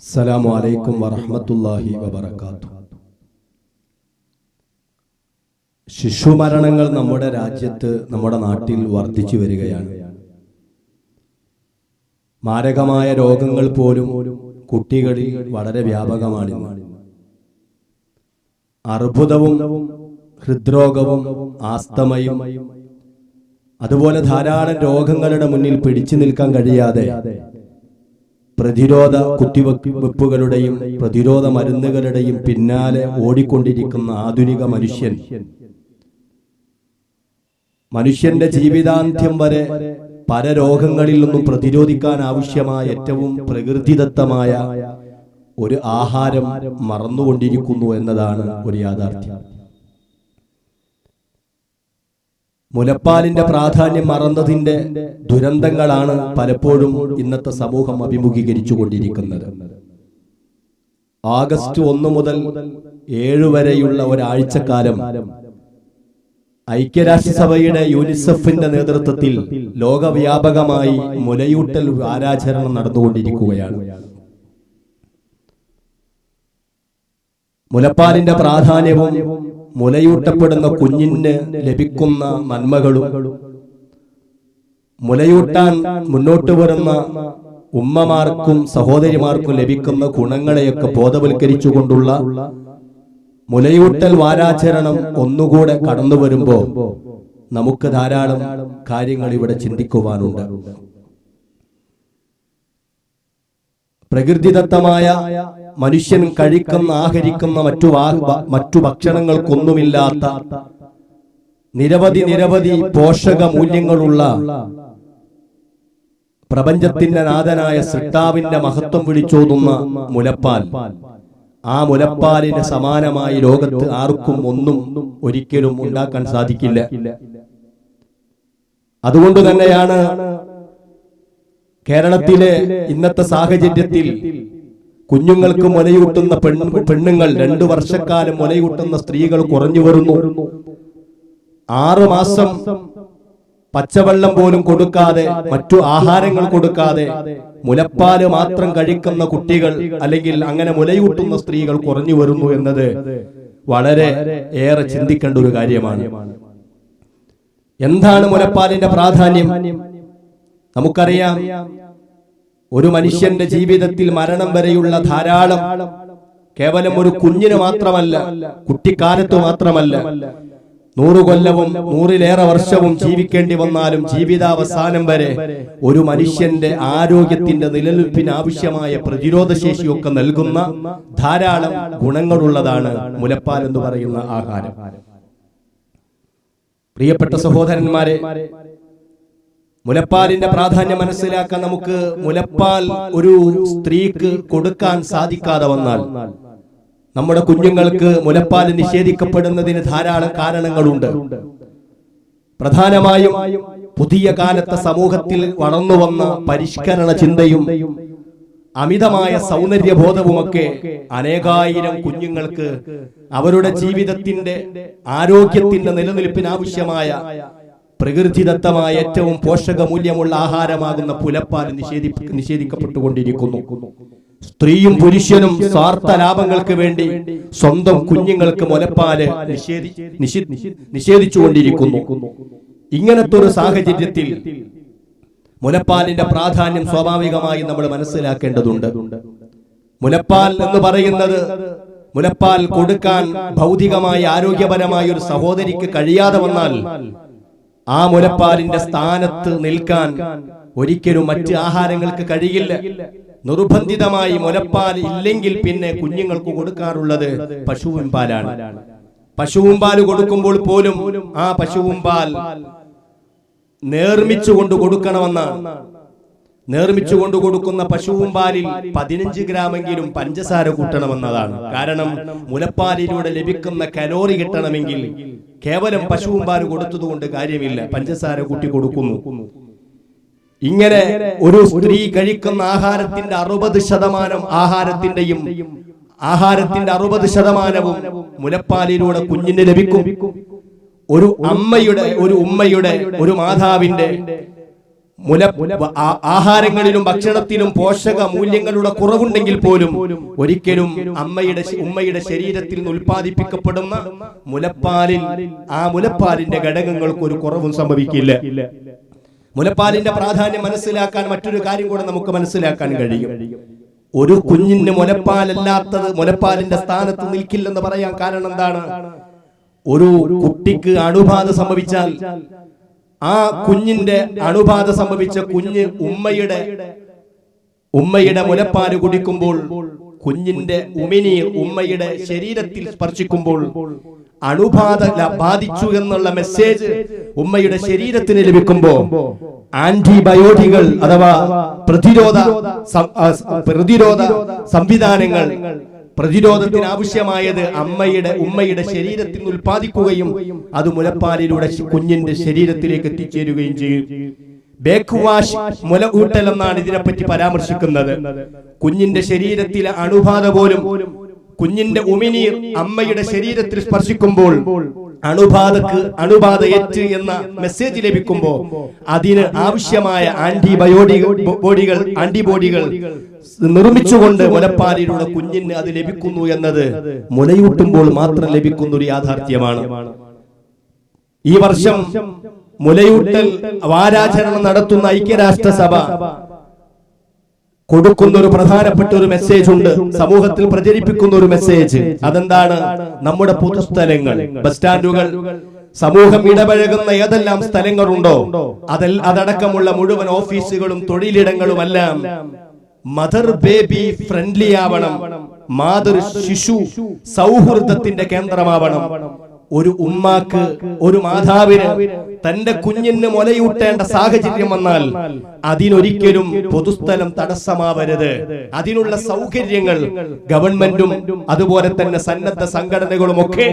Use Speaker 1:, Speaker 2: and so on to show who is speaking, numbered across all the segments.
Speaker 1: അസ്സലാമു അലൈക്കും വറഹ്മത്തുള്ളാഹി ശിശു ശിശുമരണങ്ങൾ നമ്മുടെ രാജ്യത്ത് നമ്മുടെ നാട്ടിൽ വർദ്ധിച്ചു വരികയാണ്. മാരകമായ രോഗങ്ങൾ പോലും കുട്ടികളിൽ വളരെ വ്യാപകമാണ് അർബുദവും ഹൃദ്രോഗവും ആസ്തമയും അതുപോലെ ധാരാളം രോഗങ്ങളുടെ മുന്നിൽ പിടിച്ചു നിൽക്കാൻ കഴിയാതെ പ്രതിരോധ കുത്തിവെപ്പുകളുടെയും പ്രതിരോധ മരുന്നുകളുടെയും പിന്നാലെ ഓടിക്കൊണ്ടിരിക്കുന്ന ആധുനിക മനുഷ്യൻ. മനുഷ്യന്റെ ജീവിതാന്ത്യം വരെ പല രോഗങ്ങളിൽ നിന്നും പ്രതിരോധിക്കാൻ ആവശ്യമായ ഏറ്റവും പ്രകൃതിദത്തമായ ഒരു ആഹാരം മറന്നുകൊണ്ടിരിക്കുന്നു എന്നതാണ് ഒരു യാഥാർത്ഥ്യം. മുലപ്പാലിന്റെ പ്രാധാന്യം മറന്നതിന്റെ ദുരന്തങ്ങളാണ് പലപ്പോഴും ഇന്നത്തെ സമൂഹം അഭിമുഖീകരിച്ചു കൊണ്ടിരിക്കുന്നത് ആഗസ്റ്റ് ഒന്ന് മുതൽ ഏഴ് വരെയുള്ള ഒരാഴ്ചക്കാലം ഐക്യരാഷ്ട്രസഭയുടെ യൂനിസെഫിന്റെ നേതൃത്വത്തിൽ ലോകവ്യാപകമായി മുലയൂട്ടൽ ആരാചരണം നടന്നുകൊണ്ടിരിക്കുകയാണ്. മുലപ്പാലിന്റെ പ്രാധാന്യവും മുലയൂട്ടപ്പെടുന്ന കുഞ്ഞിന് ലഭിക്കുന്ന നന്മകളും മുലയൂട്ടാൻ മുന്നോട്ട് വരുന്ന ഉമ്മമാർക്കും സഹോദരിമാർക്കും ലഭിക്കുന്ന ഗുണങ്ങളെയൊക്കെ ബോധവൽക്കരിച്ചുകൊണ്ടുള്ള മുലയൂട്ടൽ വാരാചരണം ഒന്നുകൂടെ കടന്നു വരുമ്പോൾ നമുക്ക് ധാരാളം കാര്യങ്ങൾ ഇവിടെ ചിന്തിക്കുവാനുണ്ട്. പ്രകൃതിദത്തമായ മനുഷ്യൻ കഴിക്കുന്ന ആഹരിക്കുന്ന മറ്റു വാ- മറ്റു ഭക്ഷണങ്ങൾക്കൊന്നുമില്ലാത്ത നിരവധി നിരവധി പോഷക മൂല്യങ്ങളുള്ള പ്രപഞ്ചത്തിന്റെ നാഥനായ സൃഷ്ടാവിന്റെ മഹത്വം വിളിച്ചോതുന്ന മുലപ്പാൽ. ആ മുലപ്പാലിന് സമാനമായി ലോകത്ത് ആർക്കും ഒന്നും ഒരിക്കലും ഉണ്ടാക്കാൻ സാധിക്കില്ല. അതുകൊണ്ട് തന്നെയാണ് കേരളത്തിലെ ഇന്നത്തെ സാഹചര്യത്തിൽ കുഞ്ഞുങ്ങൾക്ക് മുലയൂട്ടുന്ന പെൺ പെണ്ണുങ്ങൾ രണ്ടു വർഷക്കാലം മുലയൂട്ടുന്ന സ്ത്രീകൾ കുറഞ്ഞു വരുന്നു. ആറു മാസം പച്ചവെള്ളം പോലും കൊടുക്കാതെ മറ്റു ആഹാരങ്ങൾ കൊടുക്കാതെ മുലപ്പാൽ മാത്രം കഴിക്കുന്ന കുട്ടികൾ അല്ലെങ്കിൽ അങ്ങനെ മുലയൂട്ടുന്ന സ്ത്രീകൾ കുറഞ്ഞു വരുന്നു എന്നത് വളരെ ഏറെ ചിന്തിക്കേണ്ട ഒരു കാര്യമാണ്. എന്താണ് മുലപ്പാലിന്റെ പ്രാധാന്യം? നമുക്കറിയാം ഒരു മനുഷ്യന്റെ ജീവിതത്തിൽ മരണം വരെയുള്ള ധാരാളം കേവലം ഒരു കുഞ്ഞിന് മാത്രമല്ല കുട്ടിക്കാലത്ത് മാത്രമല്ല നൂറു കൊല്ലവും നൂറിലേറെ വർഷവും ജീവിക്കേണ്ടി വന്നാലും ജീവിതാവസാനം വരെ ഒരു മനുഷ്യന്റെ ആരോഗ്യത്തിന്റെ നിലനിൽപ്പിന് ആവശ്യമായ പ്രതിരോധ ശേഷിയൊക്കെ നൽകുന്ന ധാരാളം ഗുണങ്ങളുള്ളതാണ് മുലപ്പാൽ എന്ന് പറയുന്ന ആഹാരം. പ്രിയപ്പെട്ട സഹോദരന്മാരെ മുലപ്പാലിന്റെ പ്രാധാന്യം മനസ്സിലാക്കാൻ നമുക്ക് മുലപ്പാൽ ഒരു സ്ത്രീക്ക് കൊടുക്കാൻ സാധിക്കാതെ വന്നാൽ നമ്മുടെ കുഞ്ഞുങ്ങൾക്ക് മുലപ്പാൽ നിഷേധിക്കപ്പെടുന്നതിന് ധാരാളം കാരണങ്ങളുണ്ട്. പ്രധാനമായും പുതിയ കാലത്തെ സമൂഹത്തിൽ വളർന്നു വന്ന പരിഷ്കരണ ചിന്തയും അമിതമായ സൗന്ദര്യബോധവുമൊക്കെ അനേകായിരം കുഞ്ഞുങ്ങൾക്ക് അവരുടെ ജീവിതത്തിന്റെ ആരോഗ്യത്തിന്റെ നിലനിൽപ്പിന് ആവശ്യമായ പ്രകൃതിദത്തമായ ഏറ്റവും പോഷകമൂല്യമുള്ള ആഹാരമാകുന്ന പുലപ്പാൽ നിഷേധി നിഷേധിക്കപ്പെട്ടുകൊണ്ടിരിക്കുന്നു. സ്ത്രീയും പുരുഷനും സ്വാർത്ഥ ലാഭങ്ങൾക്ക് വേണ്ടി സ്വന്തം കുഞ്ഞുങ്ങൾക്ക് മുലപ്പാൽ നിഷേധി നിഷേധിച്ചുകൊണ്ടിരിക്കുന്നു. ഇങ്ങനത്തെ ഒരു സാഹചര്യത്തിൽ മുലപ്പാലിന്റെ പ്രാധാന്യം സ്വാഭാവികമായി നമ്മൾ മനസ്സിലാക്കേണ്ടതുണ്ട്. മുലപ്പാൽ എന്ന് പറയുന്നത് മുലപ്പാൽ കൊടുക്കാൻ ഭൗതികമായി ആരോഗ്യപരമായ ഒരു സഹോദരിക്ക് കഴിയാതെ വന്നാൽ ആ മുലപ്പാലിന്റെ സ്ഥാനത്ത് നിൽക്കാൻ ഒരിക്കലും മറ്റ് ആഹാരങ്ങൾക്ക് കഴിയില്ല. നിർബന്ധിതമായി മുലപ്പാൽ ഇല്ലെങ്കിൽ പിന്നെ കുഞ്ഞുങ്ങൾക്ക് കൊടുക്കാറുള്ളത് പശുവിൻ പാലാണ്. പശുവും പാൽ കൊടുക്കുമ്പോൾ പോലും ആ പശുവും പാൽ നേർമിച്ചുകൊണ്ട് കൊടുക്കണമെന്നാണ്. നേർമിച്ചുകൊണ്ട് കൊടുക്കുന്ന പശുവും പാലിൽ പതിനഞ്ച് ഗ്രാമെങ്കിലും പഞ്ചസാര കൂട്ടണമെന്നതാണ്. കാരണം മുലപ്പാലിലൂടെ ലഭിക്കുന്ന കലോറി കിട്ടണമെങ്കിൽ കേവലം പശുവും പാൽ കൊടുത്തതുകൊണ്ട് കാര്യമില്ല. പഞ്ചസാര കൂട്ടി കൊടുക്കുന്നു. ഇങ്ങനെ ഒരു സ്ത്രീ കഴിക്കുന്ന ആഹാരത്തിന്റെ അറുപത് ശതമാനം ആഹാരത്തിന്റെയും ആഹാരത്തിന്റെ അറുപത് ശതമാനവും മുലപ്പാലിലൂടെ കുഞ്ഞിന് ലഭിക്കും. ഒരു അമ്മയുടെ ഒരു ഉമ്മയുടെ ഒരു മാതാവിന്റെ മുല ആഹാരങ്ങളിലും ഭക്ഷണത്തിലും പോഷക മൂല്യങ്ങളുടെ കുറവുണ്ടെങ്കിൽ പോലും ഒരിക്കലും അമ്മയുടെ ഉമ്മയുടെ ശരീരത്തിൽ നിന്ന് ഉൽപ്പാദിപ്പിക്കപ്പെടുന്ന മുലപ്പാലിൽ ആ മുലപ്പാലിന്റെ ഘടകങ്ങൾക്ക് ഒരു കുറവും സംഭവിക്കില്ല. മുലപ്പാലിന്റെ പ്രാധാന്യം മനസ്സിലാക്കാൻ മറ്റൊരു കാര്യം കൂടെ നമുക്ക് മനസ്സിലാക്കാൻ കഴിയും. ഒരു കുഞ്ഞിന് മുലപ്പാലല്ലാത്തത് മുലപ്പാലിന്റെ സ്ഥാനത്ത് നിൽക്കില്ലെന്ന് പറയാൻ കാരണം എന്താണ്? ഒരു കുട്ടിക്ക് അണുബാധ സംഭവിച്ചാൽ ആ കുഞ്ഞിന്റെ അണുബാധ സംഭവിച്ച കുഞ്ഞ് ഉമ്മയുടെ ഉമ്മയുടെ മുലപ്പാൽ കുടിക്കുമ്പോൾ കുഞ്ഞിന്റെ ഉമിനീർ ഉമ്മയുടെ ശരീരത്തിൽ സ്പർശിക്കുമ്പോൾ അണുബാധ ബാധിച്ചു എന്നുള്ള മെസ്സേജ് ഉമ്മയുടെ ശരീരത്തിന് ലഭിക്കുമ്പോ ആന്റിബയോട്ടികൾ അഥവാ പ്രതിരോധ പ്രതിരോധ സംവിധാനങ്ങൾ പ്രതിരോധത്തിന് ആവശ്യമായത് അമ്മയുടെ ഉമ്മയുടെ ശരീരത്തിൽ നിന്ന് ഉൽപ്പാദിക്കുകയും അത് മുലപ്പാലിലൂടെ കുഞ്ഞിന്റെ ശരീരത്തിലേക്ക് എത്തിച്ചേരുകയും ചെയ്യും. ബേക്ക് വാഷ് മുലകൂട്ടൽ എന്നാണ് ഇതിനെപ്പറ്റി പരാമർശിക്കുന്നത്. കുഞ്ഞിന്റെ ശരീരത്തിലെ അണുബാധ പോലും കുഞ്ഞിന്റെ ഉമിനീർ അമ്മയുടെ ശരീരത്തിൽ സ്പർശിക്കുമ്പോൾ അണുബാധക്ക് അണുബാധ ഏറ്റ് എന്ന മെസ്സേജ് ലഭിക്കുമ്പോൾ അതിന് ആവശ്യമായ ആന്റിബയോഡി ബോഡികൾ ആന്റിബോഡികൾ നിർമ്മിച്ചുകൊണ്ട് മുലപ്പാലിലൂടെ കുഞ്ഞിന് അത് ലഭിക്കുന്നു എന്നത് മുലയൂട്ടുമ്പോൾ മാത്രം ലഭിക്കുന്ന ഒരു യാഥാർത്ഥ്യമാണ്. ഈ വർഷം മുലയൂട്ടൽ വാരാചരണം നടത്തുന്ന ഐക്യരാഷ്ട്രസഭ കൊടുക്കുന്ന ഒരു പ്രധാനപ്പെട്ട ഒരു മെസ്സേജ് ഉണ്ട്. സമൂഹത്തിൽ പ്രചരിപ്പിക്കുന്ന ഒരു മെസ്സേജ് അതെന്താണ്? നമ്മുടെ പൊതുസ്ഥലങ്ങൾ. ബസ് സ്റ്റാൻഡുകൾ. സമൂഹം ഇടപഴകുന്ന ഏതെല്ലാം സ്ഥലങ്ങളുണ്ടോ? അതിൽ അതടക്കമുള്ള മുഴുവൻ ഓഫീസുകളും തൊഴിലിടങ്ങളുമെല്ലാം മദർ ബേബി ഫ്രണ്ട്ലി ആവണം. മാതൃ ശിശു സൗഹൃദത്തിന്റെ കേന്ദ്രമാവണം. ഒരു ഉമ്മാക്ക് ഒരു മാതാവിന് തന്റെ കുഞ്ഞിന് മുലയൂട്ടേണ്ട സാഹചര്യം വന്നാൽ അതിനൊരിക്കലും പൊതുസ്ഥലം തടസ്സമാവരുത്. അതിനുള്ള സൗകര്യങ്ങൾ ഗവൺമെന്റും അതുപോലെ തന്നെ സന്നദ്ധ സംഘടനകളും ഒക്കെ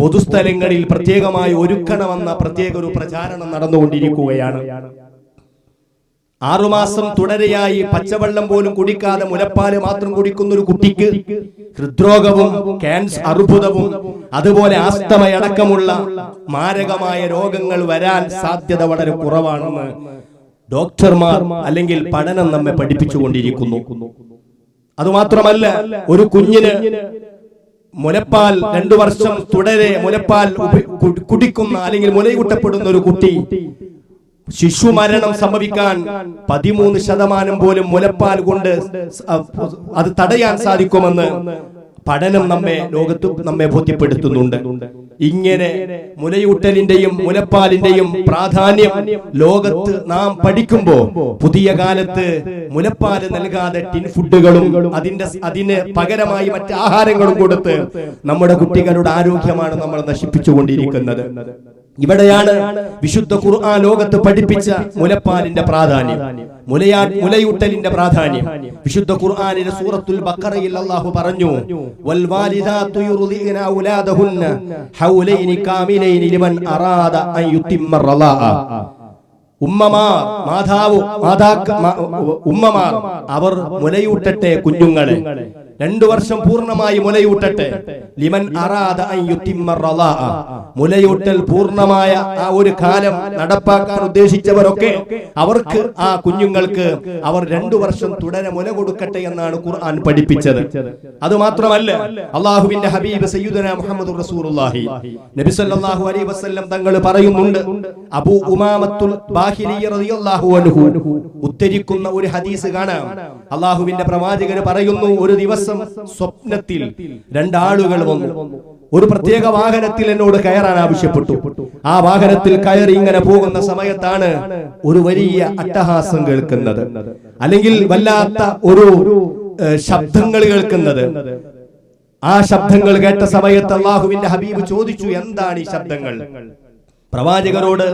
Speaker 1: പൊതുസ്ഥലങ്ങളിൽ പ്രത്യേകമായി ഒരുക്കണമെന്ന പ്രത്യേക ഒരു പ്രചാരണം നടന്നുകൊണ്ടിരിക്കുകയാണ്. ആറുമാസം തുടരെയായി പച്ചവെള്ളം പോലും കുടിക്കാതെ മുലപ്പാൽ മാത്രം കുടിക്കുന്ന ഒരു കുട്ടിക്ക് ഹൃദ്രോഗവും ക്യാൻസർ അർബുദവും അതുപോലെ ആസ്തമയടക്കമുള്ള മാരകമായ രോഗങ്ങൾ വരാൻ സാധ്യത വളരെ കുറവാണെന്ന് ഡോക്ടർമാർ അല്ലെങ്കിൽ പഠനം നമ്മെ പഠിപ്പിച്ചുകൊണ്ടിരിക്കുന്നു. അതുമാത്രമല്ല ഒരു കുഞ്ഞിന് മുലപ്പാൽ രണ്ടു വർഷം തുടരെ മുലപ്പാൽ കുടിക്കുന്ന അല്ലെങ്കിൽ മുലയൂട്ടപ്പെടുന്ന ഒരു കുട്ടി ശിശു മരണം സംഭവിക്കാൻ പതിമൂന്ന് ശതമാനം പോലും മുലപ്പാൽ കൊണ്ട് അത് തടയാൻ സാധിക്കുമെന്ന് പഠനം നമ്മെ ലോകത്ത് നമ്മെ ബോധ്യപ്പെടുത്തുന്നുണ്ട്. ഇങ്ങനെ മുലയൂട്ടലിന്റെയും മുലപ്പാലിന്റെയും പ്രാധാന്യം ലോകത്ത് നാം പഠിക്കുമ്പോ പുതിയ കാലത്ത് മുലപ്പാൽ നൽകാതെ ടിൻ ഫുഡുകളും അതിന്റെ അതിന് പകരമായി മറ്റ് ആഹാരങ്ങളും കൊടുത്ത് നമ്മുടെ കുട്ടികളുടെ ആരോഗ്യമാണ് നമ്മൾ നശിപ്പിച്ചുകൊണ്ടിരിക്കുന്നത്. ഇവിടെയാണ് വിശുദ്ധ ഖുർആൻ ലോകത്ത് പഠിപ്പിച്ച മുലപ്പാലിന്റെ പ്രാധാന്യം. മുലയാ മുലയൂട്ടലിന്റെ പ്രാധാന്യം. വിശുദ്ധ ഖുർആനിലെ സൂറത്തുൽ ബഖറയിൽ അല്ലാഹു പറഞ്ഞു വൽ വാലിദാതു യുർദിന ഔലാദഹുന്ന ഹൗലൈനി കാമിലൈനി ലിമൻ അറാദ അൻ യുത്തിമ്മ റളാഅ. ഉമ്മമാർ മാതാവ് മാതാക്ക ഉമ്മമാർ അവർ മുലയൂട്ടട്ടെ കുഞ്ഞുങ്ങളെ. രണ്ടു വർഷം പൂർണമായി മുലയൂട്ടട്ടെ. ലിമൻ. മുലയൂട്ടൽ പൂർണമായ ആ ഒരു കാലം നടപ്പാക്കാൻ ഉദ്ദേശിച്ചവരൊക്കെ അവർക്ക് ആ കുഞ്ഞുങ്ങൾക്ക് അവർ രണ്ടു വർഷം തുടരെ മുല കൊടുക്കട്ടെ എന്നാണ് ഖുർആൻ പഠിപ്പിച്ചത്. അത് മാത്രമല്ല അള്ളാഹുവിന്റെ ഹബീബ് സയ്യിദുന മുഹമ്മദ് റസൂലുള്ളാഹി. നബി സല്ലല്ലാഹു അലൈഹി വസല്ലം തങ്ങൾ പറയുന്നുണ്ട് അബൂ ഉമാമത്തുൽ ഉദ്ധരിക്കുന്ന ഒരു ഹദീസ് കാണാം. അള്ളാഹുവിന്റെ പ്രവാചകർ പറയുന്നു ഒരു ദിവസം സ്വപ്നത്തിൽ രണ്ടാളുകൾ വന്നു. ഒരു പ്രത്യേക വാഹനത്തിൽ എന്നോട് കയറാൻ ആവശ്യപ്പെട്ടു. ആ വാഹനത്തിൽ കയറി ഇങ്ങനെ പോകുന്ന സമയത്താണ് ഒരു വലിയ അട്ടഹാസം കേൾക്കുന്നത്. അല്ലെങ്കിൽ വല്ലാത്ത ഒരു ശബ്ദങ്ങൾ കേൾക്കുന്നത്. ആ ശബ്ദങ്ങൾ കേട്ട സമയത്ത് അള്ളാഹുവിന്റെ ഹബീബ് ചോദിച്ചു എന്താണ് ഈ ശബ്ദങ്ങൾ? പ്രവാചകരോട്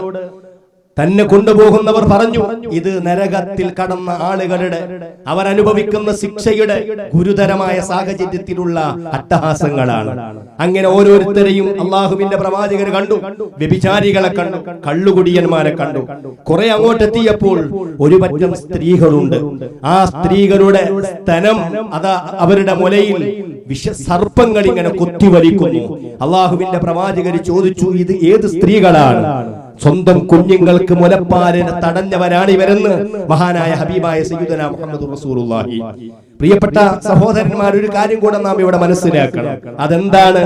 Speaker 1: തന്നെ കൊണ്ടുപോകുന്നവർ പറഞ്ഞു ഇത് നരകത്തിൽ കടന്ന ആളുകളുടെ അവരനുഭവിക്കുന്ന ശിക്ഷയുടെ ഗുരുതരമായ സാഹചര്യത്തിലുള്ള അട്ടഹാസങ്ങളാണ്. അങ്ങനെ ഓരോരുത്തരെയും അള്ളാഹുവിന്റെ പ്രവാചകർ കണ്ടു വ്യഭിചാരികളെ കണ്ടു കള്ളുകുടിയന്മാരെ കണ്ടു. കുറെ അങ്ങോട്ടെത്തിയപ്പോൾ ഒരു പറ്റം സ്ത്രീകളുണ്ട്. ആ സ്ത്രീകളുടെ സ്ഥലം അതാ അവരുടെ മുലയിൽ വിഷ സർപ്പങ്ങൾ ഇങ്ങനെ കൊത്തിവലിക്കുന്നു. അള്ളാഹുവിന്റെ പ്രവാചകർ ചോദിച്ചു ഇത് ഏത് സ്ത്രീകളാണ്? സ്വന്തം കുഞ്ഞുങ്ങൾക്ക് മുലപ്പാലിന് തടഞ്ഞവരാണ് ഇവരെന്ന് മഹാനായ ഹബീബായ സയ്യിദന മുഹമ്മദ് റസൂലുള്ളാഹി. പ്രിയപ്പെട്ട സഹോദരന്മാർ ഒരു കാര്യം കൂടെ നാം ഇവിടെ മനസ്സിലാക്കണം. അതെന്താണ്?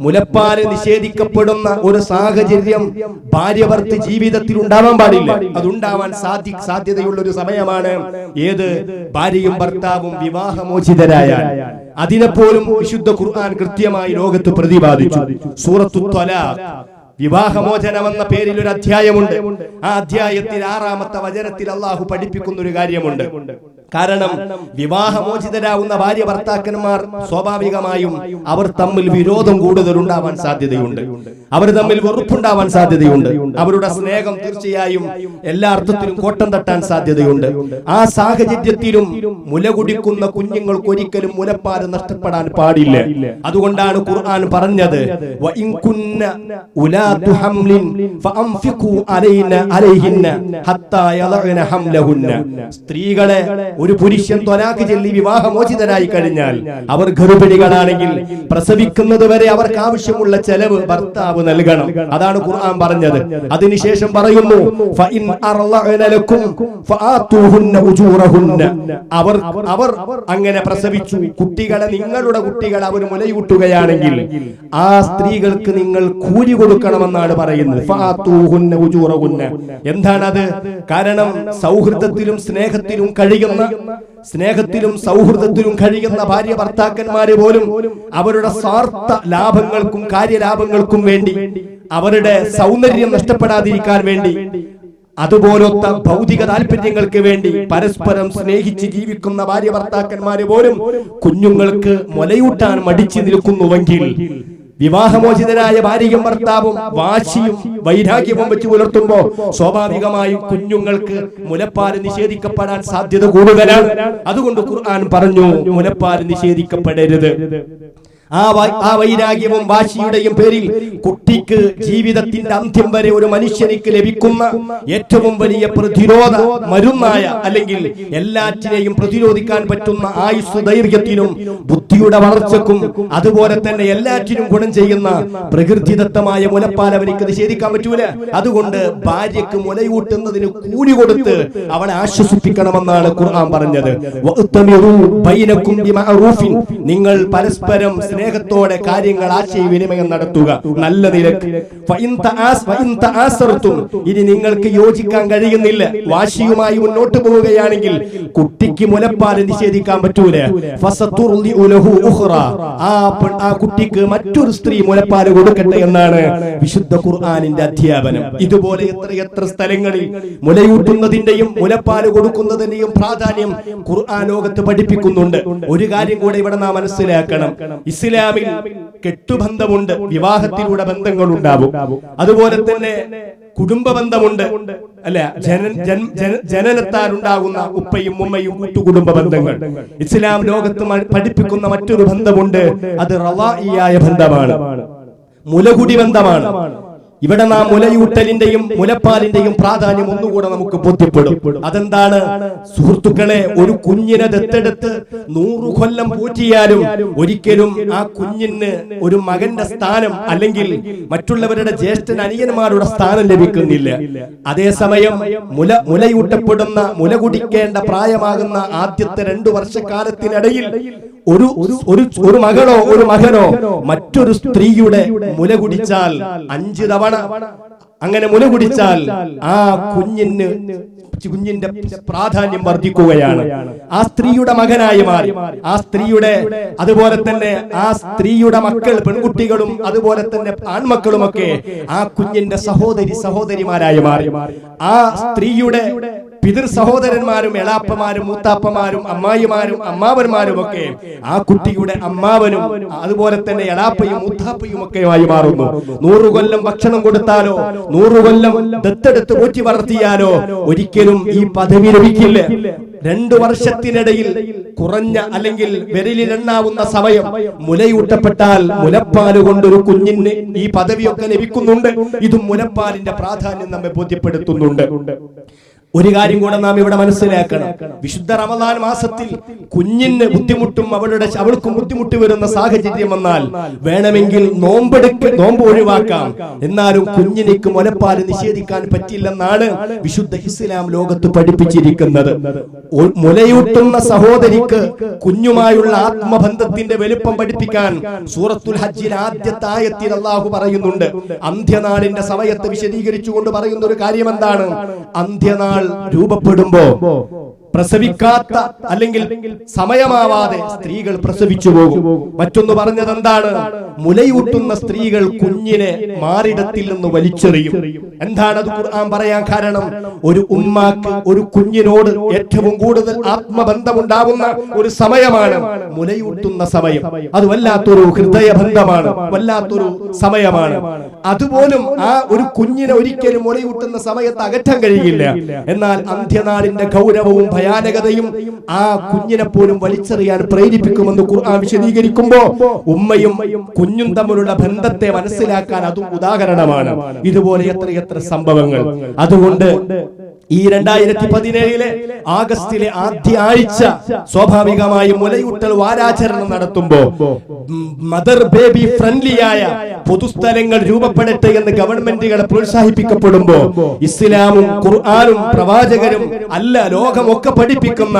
Speaker 1: മുലപ്പാൽ നിഷേധിക്കപ്പെടുന്ന ഒരു സാഹചര്യം ഭാര്യവർത്തി ജീവിതത്തിൽ ഉണ്ടാവാൻ പാടില്ല. അതുണ്ടാവാൻ സാധി സാധ്യതയുള്ള ഒരു സമയമാണ് ഏത്? ഭാര്യയും ഭർത്താവും വിവാഹമോചിതരായാൽ. അതിനെപ്പോലും വിശുദ്ധ ഖുർആൻ കൃത്യമായി ലോകത്ത് പ്രതിപാദിച്ചു. സൂറത്തു ത്വലാഖ്. വിവാഹമോചനം എന്ന പേരിൽ ഒരു അധ്യായമുണ്ട്. ആ അധ്യായത്തിൽ ആറാമത്തെ വചനത്തിൽ അള്ളാഹു പഠിപ്പിക്കുന്ന ഒരു കാര്യമുണ്ട്. കാരണം വിവാഹമോചിതരാവുന്ന ഭാര്യ ഭർത്താക്കന്മാർ സ്വാഭാവികമായും അവർ തമ്മിൽ വിരോധം കൂടുതൽ ഉണ്ടാവാൻ സാധ്യതയുണ്ട്. അവർ തമ്മിൽ വെറുപ്പുണ്ടാവാൻ സാധ്യതയുണ്ട്. അവരുടെ സ്നേഹം തീർച്ചയായും എല്ലാ അർത്ഥത്തിലും കോട്ടം തട്ടാൻ സാധ്യതയുണ്ട്. ആ സാഹചര്യത്തിലും മുല കുടിക്കുന്ന കുഞ്ഞുങ്ങൾക്ക് ഒരിക്കലും മുലപ്പാൽ നഷ്ടപ്പെടാൻ പാടില്ല. അതുകൊണ്ടാണ് ഖുർആൻ പറഞ്ഞത് "വ കുന്ന ഉലാതു ഹംലിൻ ഫഅൻഫിഖു അലൈന അലൈഹിന്ന ഹത്താ യളഅന ഹംലഹുന്ന. സ്ത്രീകളെ ഒരു പുരുഷൻ ത്വലാഖ് ചെല്ലി വിവാഹമോചിതനായി കഴിഞ്ഞാൽ അവർ ഗർഭിണികളാണെങ്കിൽ പ്രസവിക്കുന്നത് വരെ അവർക്ക് ആവശ്യമുള്ള ചെലവ് ഭർത്താവ് നൽകണം. അതാണ് ഖുർആൻ പറഞ്ഞത്. അതിനുശേഷം പറയുന്നു "ഫഇൻ അർളഅന ലക്കും ഫആതൂഹുന്ന അവർ അവർ അങ്ങനെ പ്രസവിച്ചു. കുട്ടികളെ നിങ്ങളുടെ കുട്ടികൾ അവർ മുലയൂട്ടുകയാണെങ്കിൽ ആ സ്ത്രീകൾക്ക് നിങ്ങൾ കൂലി കൊടുക്കണമെന്നാണ് പറയുന്നത്. എന്താണത്? കാരണം സൗഹൃദത്തിലും സ്നേഹത്തിലും കഴിയുന്ന സ്നേഹത്തിലും സൗഹൃദത്തിലും കഴിയുന്ന ഭാര്യ ഭർത്താക്കന്മാര് പോലും അവരുടെ സ്വാർത്ഥ ലാഭങ്ങൾക്കും കാര്യലാഭങ്ങൾക്കും വേണ്ടി അവരുടെ സൗന്ദര്യം നഷ്ടപ്പെടാതിരിക്കാൻ വേണ്ടി അതുപോലത്തെ ഭൗതിക താല്പര്യങ്ങൾക്ക് വേണ്ടി പരസ്പരം സ്നേഹിച്ച് ജീവിക്കുന്ന ഭാര്യ ഭർത്താക്കന്മാര് പോലും കുഞ്ഞുങ്ങൾക്ക് മുലയൂട്ടാൻ മടിച്ചു നിൽക്കുന്നുവെങ്കിൽ വിവാഹമോചിതരായ ഭാര്യയും ഭർത്താവും വാശിയും വൈരാഗ്യവും വെച്ച് പുലർത്തുമ്പോ സ്വാഭാവികമായും കുഞ്ഞുങ്ങൾക്ക് മുലപ്പാൽ നിഷേധിക്കപ്പെടാൻ സാധ്യത കൂടുതലാണ്. അതുകൊണ്ട് ഖുർആൻ പറഞ്ഞു മുലപ്പാൽ നിഷേധിക്കപ്പെടരുത്. ആ ആ വൈരാഗ്യവും വാശിയുടെയും പേരിൽ കുട്ടിക്ക് ജീവിതത്തിന്റെ അന്ത്യം വരെ ഒരു മനുഷ്യനിക്ക് ലഭിക്കുന്ന ഏറ്റവും വലിയ പ്രതിരോധ മരുന്നായ അല്ലെങ്കിൽ എല്ലാറ്റിനെയും പ്രതിരോധിക്കാൻ പറ്റുന്ന ആയുസ് ദൈർഘ്യത്തിനും ബുദ്ധിയുടെ വളർച്ചക്കും അതുപോലെ തന്നെ എല്ലാറ്റിനും ഗുണം ചെയ്യുന്ന പ്രകൃതിദത്തമായ മുലപ്പാൽ അവനിക്ക് നിഷേധിക്കാൻ പറ്റൂല അതുകൊണ്ട് ഭാര്യക്ക് മുലയൂട്ടുന്നതിന് കൂലി കൊടുത്ത് അവളെ ആശ്വസിപ്പിക്കണമെന്നാണ് ഖുർആൻ പറഞ്ഞത്. നിങ്ങൾ പരസ്പരം സ്നേഹത്തോടെ കാര്യങ്ങൾ ആശയവിനിമയം നടത്തുക. നല്ല നിരക്ക്. ഇനി നിങ്ങൾക്ക് യോജിക്കാൻ കഴിയുന്നില്ല. വാശിയുമായി മുന്നോട്ട് പോവുകയാണെങ്കിൽ കുട്ടിക്ക് മുലപ്പാൽ നിഷേധിക്കാൻ പറ്റൂല. ആ കുട്ടിക്ക് മറ്റൊരു സ്ത്രീ മുലപ്പാൽ കൊടുക്കട്ടെ എന്നാണ് വിശുദ്ധ ഖുർആാനിന്റെ അധ്യാപനം. ഇതുപോലെ എത്ര എത്ര സ്ഥലങ്ങളിൽ മുലയൂട്ടുന്നതിന്റെയും മുലപ്പാൽ കൊടുക്കുന്നതിന്റെയും പ്രാധാന്യം ഖുർആൻ ലോകത്ത് പഠിപ്പിക്കുന്നുണ്ട്. ഒരു കാര്യം കൂടെ ഇവിടെ നാം മനസ്സിലാക്കണം. ഇസ്ലാമിൽ കെട്ടുബന്ധമുണ്ട് വിവാഹത്തിലൂടെ ബന്ധങ്ങൾ ഉണ്ടാവും അതുപോലെ തന്നെ കുടുംബ ബന്ധമുണ്ട് അല്ല ജന ജനനത്താൽ ഉണ്ടാകുന്ന ഉപ്പയും ഉമ്മയും കൂട്ടുകുടുംബ ബന്ധങ്ങൾ. ഇസ്ലാം ലോകത്ത് പഠിപ്പിക്കുന്ന മറ്റൊരു ബന്ധമുണ്ട് അത് റവായിയായ ബന്ധമാണ്. മുലകുടി ബന്ധമാണ്. ഇവിടെ നാം മുലയൂട്ടലിന്റെയും മുലപ്പാലിന്റെയും പ്രാധാന്യം ഒന്നുകൂടെ നമുക്ക് ബോധ്യപ്പെടും. അതെന്താണ്? സുഹൃത്തുക്കളെ ഒരു കുഞ്ഞിനെ ദത്തെടുത്ത് നൂറു കൊല്ലം പൂറ്റിയാലും ഒരിക്കലും ആ കുഞ്ഞിന് ഒരു മകന്റെ സ്ഥാനം അല്ലെങ്കിൽ മറ്റുള്ളവരുടെ ജ്യേഷ്ഠൻ അനിയന്മാരുടെ സ്ഥാനം ലഭിക്കുന്നില്ല. അതേസമയം മുല മുലയൂട്ടപ്പെടുന്ന മുല കുടിക്കേണ്ട പ്രായമാകുന്ന ആദ്യത്തെ രണ്ടു വർഷക്കാലത്തിനിടയിൽ ഒരു ഒരു ഒരു മകളോ ഒരു മകനോ മറ്റൊരു സ്ത്രീയുടെ മുല കുടിച്ചാൽ അഞ്ച് തവണ. അങ്ങനെ മുല കുടിച്ചാൽ ആ കുഞ്ഞിന് കുഞ്ഞിന്റെ പ്രാധാന്യം വർദ്ധിക്കുകയാണ്. ആ സ്ത്രീയുടെ മകനായി മാറി. ആ സ്ത്രീയുടെ അതുപോലെ തന്നെ ആ സ്ത്രീയുടെ മക്കൾ പെൺകുട്ടികളും അതുപോലെ തന്നെ ആൺമക്കളുമൊക്കെ ആ കുഞ്ഞിന്റെ സഹോദരി സഹോദരിമാരായി മാറി. ആ സ്ത്രീയുടെ പിതൃ സഹോദരന്മാരും എളാപ്പമാരും മൂത്താപ്പമാരും അമ്മായിമാരും അമ്മാവന്മാരും ഒക്കെ ആ കുട്ടിയുടെ അമ്മാവനും അതുപോലെ തന്നെ എളാപ്പയും മൂത്താപ്പയും ഒക്കെയായി മാറുന്നു. നൂറു കൊല്ലം ഭക്ഷണം കൊടുത്താലോ നൂറു കൊല്ലം ദത്തെടുത്ത് പോറ്റി വളർത്തിയാലോ ഒരിക്കലും ഈ പദവി ലഭിക്കില്ല. രണ്ടു വർഷത്തിനിടയിൽ കുറഞ്ഞ അല്ലെങ്കിൽ വിരലിലെണ്ണാവുന്ന സമയം മുലയൂട്ടപ്പെട്ടാൽ മുലപ്പാൽ കൊണ്ടൊരു കുഞ്ഞിന് ഈ പദവിയൊക്കെ ലഭിക്കുന്നുണ്ട്. ഇതും മുലപ്പാലിന്റെ പ്രാധാന്യം നമ്മെ ബോധ്യപ്പെടുത്തുന്നുണ്ട്. ഒരു കാര്യം കൂടെ നാം ഇവിടെ മനസ്സിലാക്കണം. വിശുദ്ധ റമദാൻ മാസത്തിൽ കുഞ്ഞിന് ബുദ്ധിമുട്ടും അവളുടെ അവൾക്കും ബുദ്ധിമുട്ട് വരുന്ന സാഹചര്യം വന്നാൽ വേണമെങ്കിൽ നോമ്പെടുക്ക നോമ്പ് ഒഴിവാക്കാം. എന്നാലും കുഞ്ഞിനേക്ക് മുലപ്പാൽ നിഷേധിക്കാൻ പറ്റില്ലെന്നാണ് വിശുദ്ധ ഇസ്ലാം ലോകത്ത് പഠിപ്പിച്ചിരിക്കുന്നത്. മുലയൂട്ടുന്ന സഹോദരിക്ക് കുഞ്ഞുമായുള്ള ആത്മബന്ധത്തിന്റെ വലുപ്പം പഠിപ്പിക്കാൻ സൂറത്തുൽ ഹജ്ജിൽ ആദ്യത്തെ ആയത്തിൽ അള്ളാഹു പറയുന്നുണ്ട്. അന്ത്യനാളിന്റെ സമയത്ത് വിശദീകരിച്ചുകൊണ്ട് പറയുന്ന ഒരു കാര്യം എന്താണ് അന്ത്യനാൾ രൂപപ്പെടുമ്പോ പ്രസവിക്കാത്ത അല്ലെങ്കിൽ സമയമാവാതെ സ്ത്രീകൾ പ്രസവിച്ചു പോകും. മറ്റൊന്ന് പറഞ്ഞത് എന്താണ് മുലയൂട്ടുന്ന സ്ത്രീകൾ കുഞ്ഞിനെ മാറിടത്തിൽ നിന്ന് വലിച്ചെറിയും. എന്താണ് അത് ഖുർആൻ പറയാൻ കാരണം? ഒരു ഉമ്മാക്ക് ഒരു കുഞ്ഞിനോട് ഏറ്റവും കൂടുതൽ ആത്മബന്ധമുണ്ടാവുന്ന ഒരു സമയമാണ് മുലയൂട്ടുന്ന സമയം. അത് വല്ലാത്തൊരു ഹൃദയബന്ധമാണ് വല്ലാത്തൊരു സമയമാണ്. അതുപോലും ആ ഒരു കുഞ്ഞിനെ ഒരിക്കലും മുലയൂട്ടുന്ന സമയത്ത് അകറ്റാൻ കഴിയില്ല. എന്നാൽ അന്ത്യനാളിന്റെ ഗൗരവവും ഭയാനകതയും ആ കുഞ്ഞിനെ പോലും വലിച്ചെറിയാൻ പ്രേരിപ്പിക്കുമെന്ന് ഖുർആൻ വിശദീകരിക്കുമ്പോ ഉമ്മയും കുഞ്ഞും തമ്മിലുള്ള ബന്ധത്തെ മനസ്സിലാക്കാൻ അതും ഉദാഹരണമാണ്. ഇതുപോലെ എത്രയെത്ര സംഭവങ്ങൾ. അതുകൊണ്ട് ഈ രണ്ടായിരത്തി പതിനേഴിലെ ആഗസ്റ്റിലെ ആദ്യ ആഴ്ച സ്വാഭാവികമായും മുലയൂട്ടൽ വാരാചരണം നടത്തുമ്പോ മദർ ബേബി ഫ്രണ്ട്ലിയായ പൊതുസ്ഥലങ്ങൾ രൂപപ്പെടട്ടെ എന്ന് ഗവൺമെന്റുകളെ പ്രോത്സാഹിപ്പിക്കപ്പെടുമ്പോ ഇസ്ലാമും ഖുർആാനും പ്രവാചകരും അല്ല ലോകമൊക്കെ പഠിപ്പിക്കുന്ന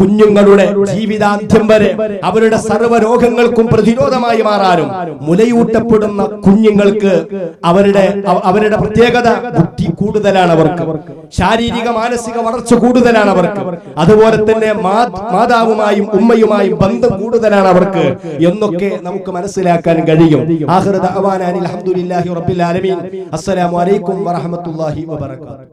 Speaker 1: കുഞ്ഞുങ്ങളുടെ ജീവിതാന്ത്യം വരെ അവരുടെ സർവ രോഗങ്ങൾക്കും പ്രതിരോധമായി മാറാനും മുലയൂട്ടപ്പെടുന്ന കുഞ്ഞുങ്ങൾക്ക് അവരുടെ അവരുടെ പ്രത്യേകത ബുദ്ധി കൂടുതലാണ് അവർക്ക്. ശാരീരിക മാനസിക വളർച്ച കൂടുതലാണ് അവർക്ക്. അതുപോലെ തന്നെ മാതാവുമായും ഉമ്മയുമായും ബന്ധം കൂടുതലാണ് അവർക്ക്. എന്നൊക്കെ നമുക്ക് മനസ്സിലാക്കാൻ കഴിയും. അസ്സലാമു അലൈക്കും വറഹ്മത്തുള്ളാഹി വബറകാതുഹു.